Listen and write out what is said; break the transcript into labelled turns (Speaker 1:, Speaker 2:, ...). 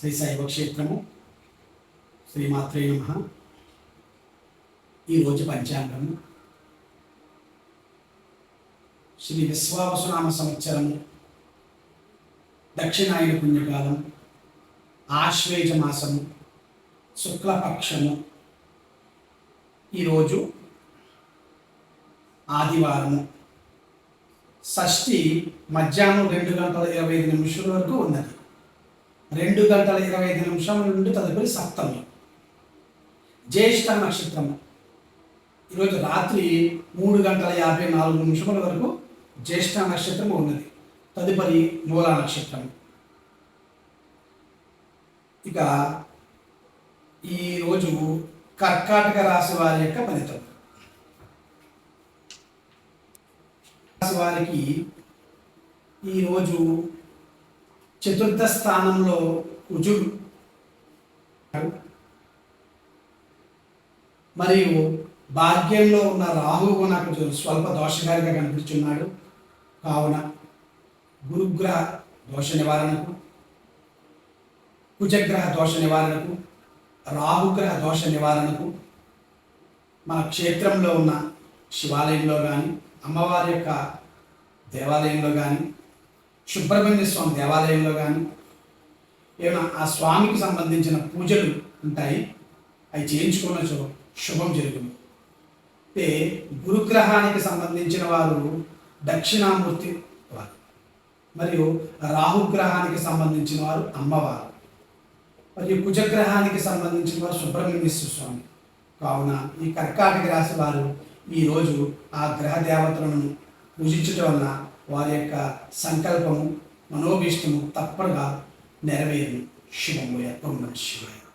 Speaker 1: శ్రీ శైవ క్షేత్రము శ్రీమాత్రే నమ. ఈరోజు పంచాంగము. శ్రీ విశ్వావసునామ సంవత్సరము దక్షిణాయన పుణ్యకాలం ఆశ్వేజ మాసము శుక్లపక్షము. ఈరోజు ఆదివారము. షష్ఠి మధ్యాహ్నం రెండు గంటల ఇరవై ఐదు నిమిషాల వరకు ఉన్నది. రెండు గంటల ఇరవై ఐదు నిమిషాల నుండి తదుపరి సప్తమి. జ్యేష్ఠ నక్షత్రము. ఈరోజు రాత్రి మూడు గంటల యాభై నాలుగు నిమిషముల వరకు జ్యేష్ఠ నక్షత్రం ఉన్నది. తదుపరి మూల నక్షత్రం ఇక ఈరోజు కర్కాటక రాశి వారి యొక్క ఫలితం. రాశి వారికి ఈరోజు చతుర్థ స్థానంలో కుజుడు. మరియు భాగ్యంలో ఉన్న రాహువు నాకు స్వల్ప దోషకారిగా కనిపిస్తున్నాడు కావున గురుగ్రహ దోష నివారణకు కుజగ్రహ దోష నివారణకు రాహుగ్రహ దోష నివారణకు మన క్షేత్రంలో ఉన్న శివాలయంలో కానీ అమ్మవారి యొక్క దేవాలయంలో కానీ సుబ్రహ్మణ్య స్వామి దేవాలయంలో కానీ ఏమైనా ఆ స్వామికి సంబంధించిన పూజలు ఉంటాయి అవి చేయించుకున్న శుభం జరుగుతుంది అంటే గురుగ్రహానికి సంబంధించిన వారు దక్షిణామూర్తి వారు మరియు రాహుగ్రహానికి సంబంధించిన వారు అమ్మవారు మరియు కుజగ్రహానికి సంబంధించిన వారు సుబ్రహ్మణ్యేశ్వర స్వామి. కావున ఈ కర్కాటక రాశి వారు ఈరోజు ఆ గ్రహ దేవతలను పూజించడం వలన వారి యొక్క సంకల్పము మనోభీష్టము తప్పగా నెరవేరు శివము యొక్క శివాయ.